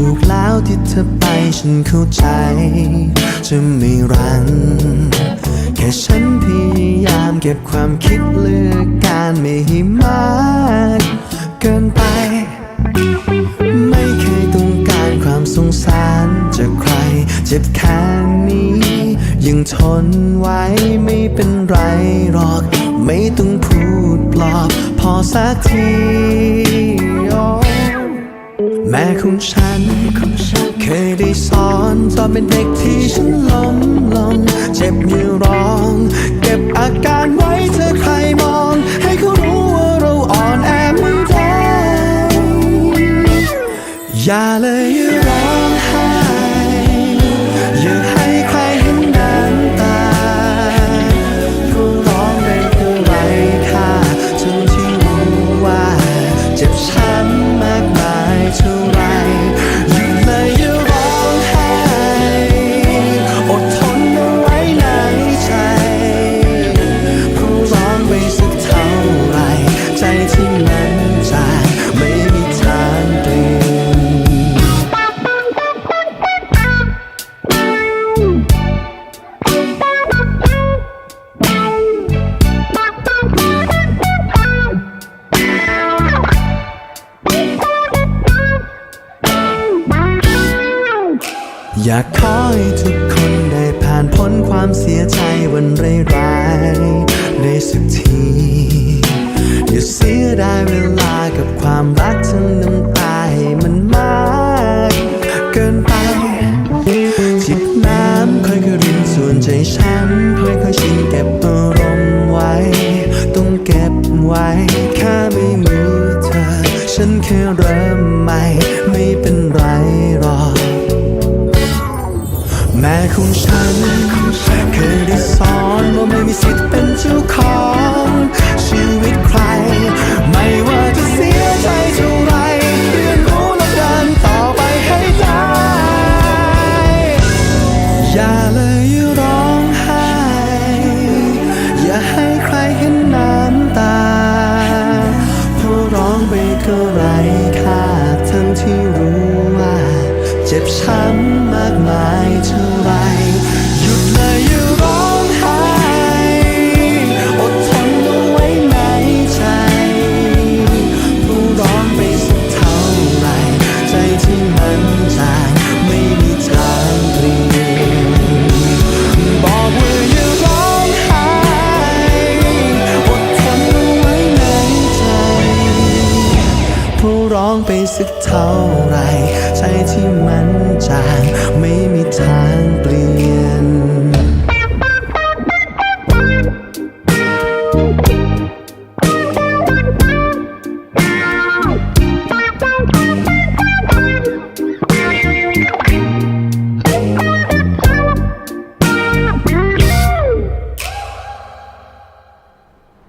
ถูกแล้วที่เธอไปฉันเข้าใจ จะไม่รันแค่ฉันพยายามเก็บความคิดเลือกการไม่ให้มากเกินไป ไม่เคยต้องการความสงสารจากใคร เจ็บแค่นี้ ยังทนไว้ไม่เป็นไรหรอก ไม่ต้องพูดปลอบพอสักที ม่ของฉัน เคยได้สอนตอนเป็นเด็กที่ฉันล้มลงเจ็บมือร้อง เก็บอาการไว้เธอใครมอง ให้เขารู้ว่าเราอ่อนแอไม่ได้อย่าเลย อยากขอให้ทุกคนได้ผ่านพ้นความเสียใจวันร้ายๆได้สักที อย่าเสียดายเวลากับความรักทั้งน้ำตาให้มันมาก เกินไปจิบน้ำค่อยๆรินส่วนใจฉันค่อยๆชินเก็บอารมณ์ไว้ ต้องเก็บไว้แค่ไม่มีเธอ ฉันแค่เริ่มใหม่ ไม่เป็นไรหรอก ม่ของฉัน เคยได้สอนว่าไม่มีสิทธิ์เป็นเจ้าของชีวิตใคร ไม่ว่าจะเสียใจเท่าไรเรียนรู้และเดินต่อไปให้ได้ อย่าเลยร้องไห้ อย่าให้ใครเห็นน้ำตาเพราะร้องไปก็ไร้ค่าทั้งที่รู้ เจ็บช้ำมากมายเท่าไรหยุดเลยอย่าร้องไห้อดทนเอาไว้ในใจผู้ร้องไปสักเท่าไรใจที่มันจางไม่มีทางเปลี่ยนบอกว่าอย่าร้องไห้อดทนเอาไว้ในใจผู้ร้องไปสักเท่าไร ที่มันจางไม่